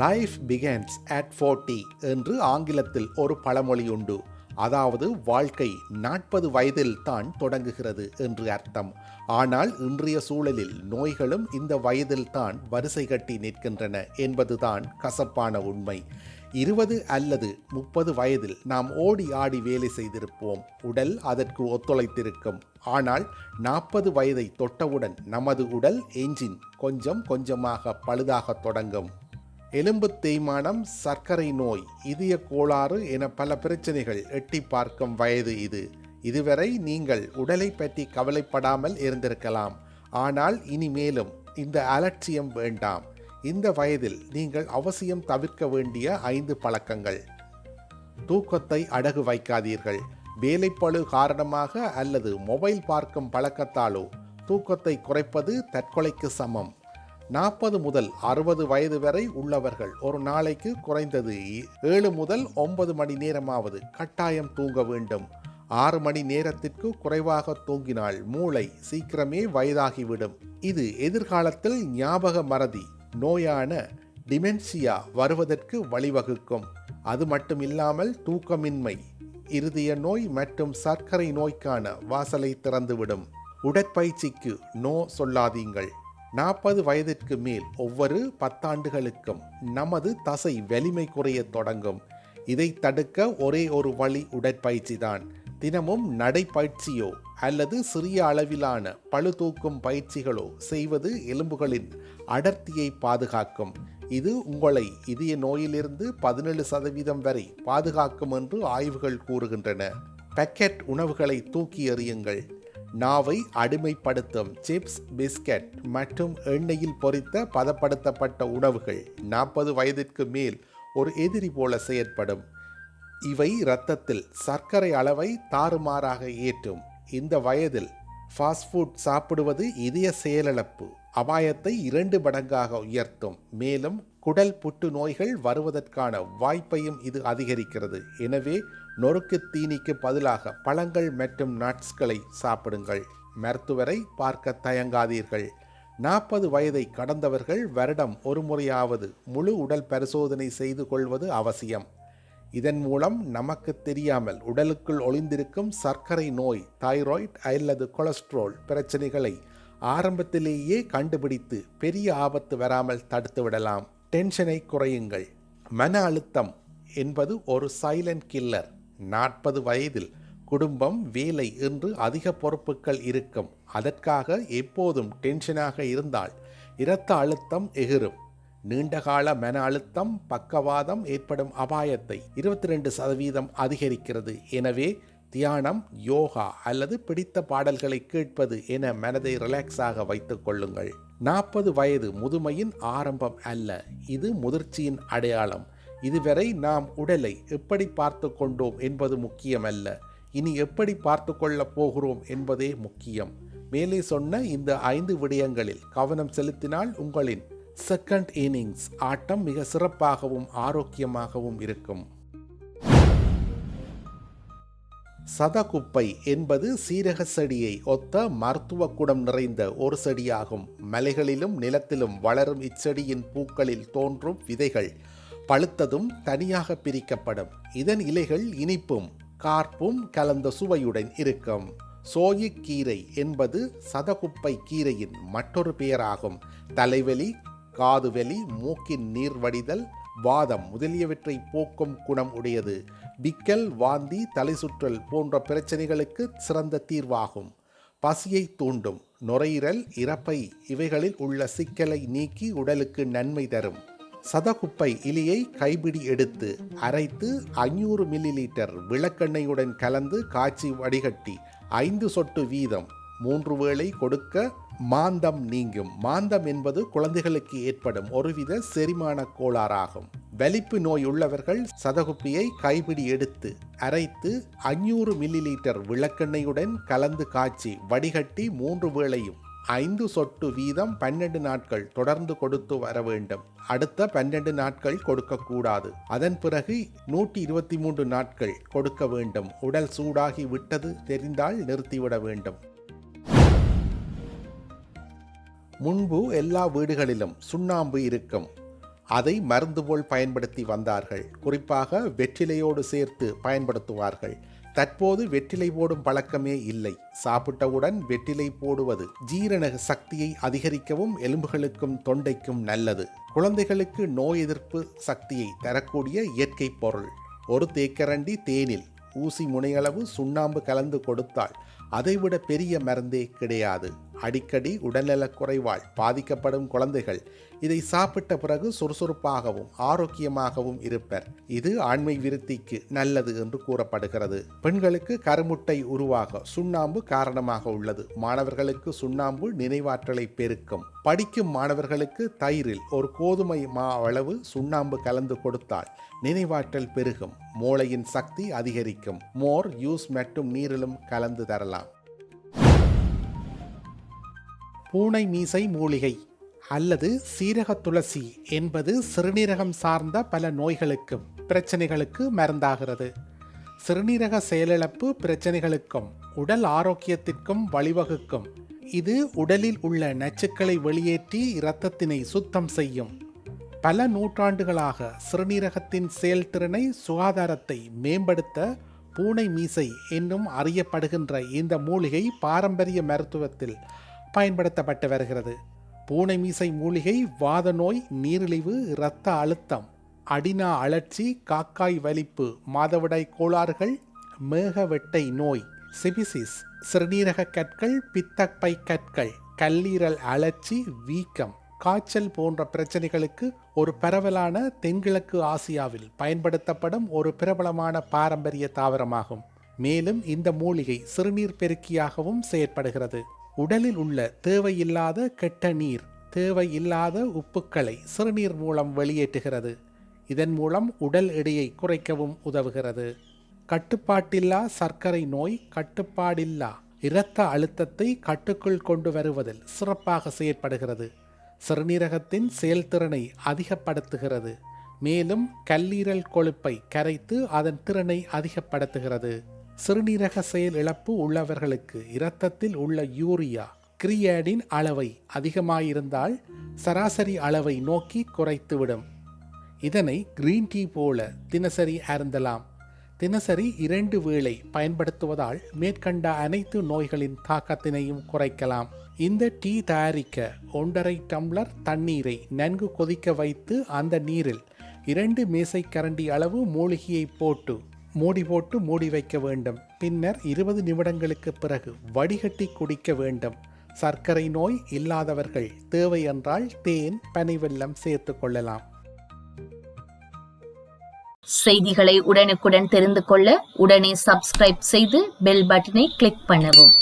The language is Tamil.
லைஃப் பிகன்ஸ் அட் 40 என்று ஆங்கிலத்தில் ஒரு பழமொழி உண்டு. அதாவது வாழ்க்கை நாற்பது வயதில் தான் தொடங்குகிறது என்று அர்த்தம். ஆனால் இன்றைய சூழலில் நோய்களும் இந்த வயதில் தான் வரிசை கட்டி நிற்கின்றன என்பதுதான் கசப்பான உண்மை. இருபது அல்லது முப்பது வயதில் நாம் ஓடி ஆடி வேலை செய்திருப்போம். உடல் அதற்கு ஒத்துழைத்திருக்கும். ஆனால் நாற்பது வயதை தொட்டவுடன் நமது உடல் என்ஜின் கொஞ்சம் கொஞ்சமாக பழுதாகத் தொடங்கும். எலும்பு தேய்மானம் சர்க்கரை நோய் இதய கோளாறு என பல பிரச்சனைகள் எட்டி பார்க்கும் வயது இது. இதுவரை நீங்கள் உடலை பற்றி கவலைப்படாமல் இருந்திருக்கலாம். ஆனால் இனிமேலும் இந்த அலட்சியம் வேண்டாம். இந்த வயதில் நீங்கள் அவசியம் தவிர்க்க வேண்டிய ஐந்து பழக்கங்கள். தூக்கத்தை அடகு வைக்காதீர்கள். வேலைப்பளு காரணமாக அல்லது மொபைல் பார்க்கும் பழக்கத்தாலோ தூக்கத்தை குறைப்பது தற்கொலைக்கு சமம். நாற்பது முதல் அறுபது வயது வரை உள்ளவர்கள் ஒரு நாளைக்கு குறைந்தது ஏழு முதல் ஒன்பது மணி நேரமாவது கட்டாயம் தூங்க வேண்டும். ஆறு மணி நேரத்திற்கு குறைவாக தூங்கினால் மூளை சீக்கிரமே வயதாகிவிடும். இது எதிர்காலத்தில் ஞாபக மறதி நோயான டிமென்சியா வருவதற்கு வழிவகுக்கும். அது மட்டுமில்லாமல் தூக்கமின்மை இருதய நோய் மற்றும் சர்க்கரை நோய்க்கான வாசலை திறந்துவிடும். உடற்பயிற்சிக்கு நோ சொல்லாதீங்கள். நாற்பது வயதிற்கு மேல் ஒவ்வொரு பத்தாண்டுகளுக்கும் நமது தசை வலிமை குறையத் தொடங்கும். இதை தடுக்க ஒரே ஒரு வழி உடற்பயிற்சி தான் தினமும் நடைப்பயிற்சியோ அல்லது சிறிய அளவிலான பழு தூக்கும் பயிற்சிகளோ செய்வது எலும்புகளின் அடர்த்தியை பாதுகாக்கும். இது உங்களை இதய நோயிலிருந்து பதினேழு சதவீதம் வரை பாதுகாக்கும் என்று ஆய்வுகள் கூறுகின்றன. பேக்கெட் உணவுகளை தூக்கி எறியுங்கள். நாவை அடிமைப்படுத்தும் சிப்ஸ் பிஸ்கட் மற்றும் எண்ணெயில் பொரித்த பதப்படுத்தப்பட்ட உணவுகள் நாற்பது வயதிற்கு மேல் ஒரு எதிரி போல செயற்படும். இவை இரத்தத்தில் சர்க்கரை அளவை தாறுமாறாக ஏற்றும். இந்த வயதில் ஃபாஸ்ட் ஃபுட் சாப்பிடுவது இதய செயலிழப்பு. அபாயத்தை இரண்டு மடங்காக உயர்த்தும். மேலும் குடல் புற்று நோய்கள் வருவதற்கான வாய்ப்பையும் இது அதிகரிக்கிறது. எனவே நொறுக்கு தீனிக்கு பதிலாக பழங்கள் மற்றும் நட்ஸ்களை சாப்பிடுங்கள். மருத்துவரை பார்க்க தயங்காதீர்கள். நாற்பது வயதை கடந்தவர்கள் வருடம் ஒரு முறையாவது முழு உடல் பரிசோதனை செய்து கொள்வது அவசியம். இதன் மூலம் நமக்கு தெரியாமல் உடலுக்குள் ஒளிந்திருக்கும் சர்க்கரை நோய் தைராய்டு அல்லது கொலஸ்ட்ரால் பிரச்சனைகளை ஆரம்பத்திலேயே கண்டுபிடித்து பெரிய ஆபத்து வராமல் தடுத்து விடலாம். டென்ஷனை குறையுங்கள். மன அழுத்தம் என்பது ஒரு சைலண்ட் கில்லர் நாற்பது வயதில் குடும்பம் வேலை என்று அதிக பொறுப்புகள் இருக்கும். அதற்காக எப்போதும் டென்ஷனாக இருந்தால் இரத்த அழுத்தம் எகிரும் நீண்டகால மன அழுத்தம் பக்கவாதம் ஏற்படும் அபாயத்தை இருபத்தி ரெண்டு சதவீதம் அதிகரிக்கிறது. எனவே தியானம் யோகா அல்லது பிடித்த பாடல்களை கேட்பது என மனதை ரிலாக்ஸாக வைத்துக் கொள்ளுங்கள். நாற்பது வயது முதுமையின் ஆரம்பம் அல்ல இது முதிர்ச்சியின் அடையாளம். இதுவரை நாம் உடலை எப்படி பார்த்து கொண்டோம் என்பது முக்கியமல்ல இனி எப்படி பார்த்து கொள்ளப் போகிறோம் என்பதே முக்கியம். மேலே சொன்ன இந்த ஐந்து விடயங்களில் கவனம் செலுத்தினால் உங்களின் செகண்ட் இன்னிங்ஸ் ஆட்டம் மிக சிறப்பாகவும் ஆரோக்கியமாகவும் இருக்கும். சதகுப்பை என்பது சீரக செடியை ஒத்த மருத்துவ குடம் நிறைந்த ஒரு செடியாகும். மலைகளிலும் நிலத்திலும் வளரும் இச்செடியின் பூக்களில் தோன்றும் விதைகள் பழுத்ததும் தனியாக பிரிக்கப்படும். இதன் இலைகள் இனிப்பும் கார்ப்பும் கலந்த சுவையுடன் இருக்கும். சோயிக்கீரை என்பது சதகுப்பை கீரையின் மற்றொரு பெயராகும். தலைவலி காதுவலி மூக்கின் நீர் வடிதல் வாதம் முதலியவற்றை போக்கும் குணம் உடையது. பிக்கல் வாந்தி தலை சுற்றல் போன்ற பிரச்சனைகளுக்கு சிறந்த தீர்வாகும். பசியை தூண்டும் நுரையீரல் இறப்பை இவைகளில் உள்ள சிக்கலை நீக்கி உடலுக்கு நன்மை தரும். சதகுப்பை இலியை கைபிடி எடுத்து அரைத்து ஐநூறு மில்லி லிட்டர் விளக்கெண்ணெயுடன் கலந்து காய்ச்சி வடிகட்டி ஐந்து சொட்டு வீதம் மூன்று வேளை கொடுக்க மாந்தம் நீங்கும். மாந்தம் என்பது குழந்தைகளுக்கு ஏற்படும் ஒருவித செரிமான கோளாறாகும். வலிப்பு நோய் உள்ளவர்கள் சதகுப்பியை கைபிடி எடுத்து அரைத்து ஐநூறு மில்லி லிட்டர் விளக்கெண்ணெயுடன் கலந்து காய்ச்சி வடிகட்டி மூன்று வேளையும் ஐந்து சொட்டு வீதம் பன்னெண்டு நாட்கள் தொடர்ந்து கொடுத்து வர வேண்டும். அடுத்த பன்னெண்டு நாட்கள் கொடுக்கக்கூடாது. அதன் பிறகு நூற்றி இருபத்தி மூன்று நாட்கள் கொடுக்க வேண்டும். உடல் சூடாகி விட்டது தெரிந்தால் நிறுத்திவிட வேண்டும். முன்பு எல்லா வீடுகளிலும் சுண்ணாம்பு இருக்கும். அதை மருந்து போல் பயன்படுத்தி வந்தார்கள். குறிப்பாக வெற்றிலையோடு சேர்த்து பயன்படுத்துவார்கள். தற்போது வெற்றிலை போடும் பழக்கமே இல்லை. சாப்பிட்டவுடன் வெற்றிலை போடுவது ஜீரண சக்தியை அதிகரிக்கவும் எலும்புகளுக்கும் தொண்டைக்கும் நல்லது. குழந்தைகளுக்கு நோய் எதிர்ப்பு சக்தியை தரக்கூடிய இயற்கை பொருள். ஒரு தேக்கரண்டி தேனில் ஊசி முனையளவு சுண்ணாம்பு கலந்து கொடுத்தால் அதைவிட பெரிய மருந்தே கிடையாது. அடிக்கடி உடல்நலக் குறைவால் பாதிக்கப்படும் குழந்தைகள் இதை சாப்பிட்ட பிறகு சுறுசுறுப்பாகவும் ஆரோக்கியமாகவும் இருப்பர். இது ஆண்மை விருத்திக்கு நல்லது என்று கூறப்படுகிறது. பெண்களுக்கு கருமுட்டை உருவாக சுண்ணாம்பு காரணமாக உள்ளது. மாணவர்களுக்கு சுண்ணாம்பு நினைவாற்றலை பெருக்கும். படிக்கும் மாணவர்களுக்கு தயிரில் ஒரு கோதுமை மா அளவு சுண்ணாம்பு கலந்து கொடுத்தால் நினைவாற்றல் பெருகும். மூளையின் சக்தி அதிகரிக்கும். மோர் யூஸ் மற்றும் நீரிலும் கலந்து தரலாம். பூனை மீசை மூலிகை அல்லது சீரக துளசி என்பது சிறுநீரகம் சார்ந்த பல நோய்களுக்கும் பிரச்சனைகளுக்கு மருந்தாகிறது. சிறுநீரக செயலிழப்பு பிரச்சனைகளுக்கும் உடல் ஆரோக்கியத்திற்கும் வழிவகுக்கும். இது உடலில் உள்ள நச்சுக்களை வெளியேற்றி இரத்தத்தினை சுத்தம் செய்யும். பல நூற்றாண்டுகளாக சிறுநீரகத்தின் செயல்திறனை சுகாதாரத்தை மேம்படுத்த பூனை மீசை என்னும் அறியப்படுகின்ற இந்த மூலிகை பாரம்பரிய மருத்துவத்தில் பயன்படுத்தப்பட்டு வருகிறது. பூனை மீசை மூலிகை வாத நோய் நீரிழிவு இரத்த அழுத்தம் அடினா அழற்சி காக்காய் வலிப்பு மாதவிடாய் கோளாறுகள் மேகவெட்டை நோய் சிபிசிஸ் சிறுநீரக கற்கள் பித்தப்பை கற்கள் கல்லீரல் அழற்சி வீக்கம் காய்ச்சல் போன்ற பிரச்சனைகளுக்கு ஒரு பரவலான தென்கிழக்கு ஆசியாவில் பயன்படுத்தப்படும் ஒரு பிரபலமான பாரம்பரிய தாவரமாகும். மேலும் இந்த மூலிகை சிறுநீர் பெருக்கியாகவும் செயற்படுகிறது. உடலில் உள்ள தேவையில்லாத கெட்ட நீர் தேவையில்லாத உப்புக்களை சிறுநீர் மூலம் வெளியேற்றுகிறது. இதன் மூலம் உடல் எடையை குறைக்கவும் உதவுகிறது. கட்டுப்பாட்டில்லா சர்க்கரை நோய் கட்டுப்பாடில்லா இரத்த அழுத்தத்தை கட்டுக்குள் கொண்டு வருவதில் சிறப்பாக செயற்படுகிறது. சிறுநீரகத்தின் செயல்திறனை அதிகப்படுத்துகிறது. மேலும் கல்லீரல் கொழுப்பை கரைத்து அதன் திறனை அதிகப்படுத்துகிறது. சிறுநீரக செயல் இழப்பு உள்ளவர்களுக்கு இரத்தத்தில் உள்ள யூரியா கிரியாடின் அளவை அதிகமாயிருந்தால் சராசரி அளவை நோக்கி குறைத்துவிடும். இதனை கிரீன் டீ போல தினசரி அருந்தலாம். தினசரி இரண்டு வேளை பயன்படுத்துவதால் மேற்கண்ட அனைத்து நோய்களின் தாக்கத்தினையும் குறைக்கலாம். இந்த டீ தயாரிக்க ஒன்றரை டம்ளர் தண்ணீரை நன்கு கொதிக்க வைத்து அந்த நீரில் இரண்டு மேசை கரண்டி அளவு மூலிகையை போட்டு மூடி போட்டு மூடி வைக்க வேண்டும். பின்னர் இருபது நிமிடங்களுக்கு பிறகு வடிகட்டி குடிக்க வேண்டும். சர்க்கரை நோய் இல்லாதவர்கள் தேவை என்றால் தேன் பனைவெல்லம் சேர்த்து கொள்ளலாம். செய்திகளை உடனுக்குடன் தெரிந்து கொள்ள உடனே சப்ஸ்கிரைப் செய்து பெல் பட்டனை கிளிக் பண்ணவும்.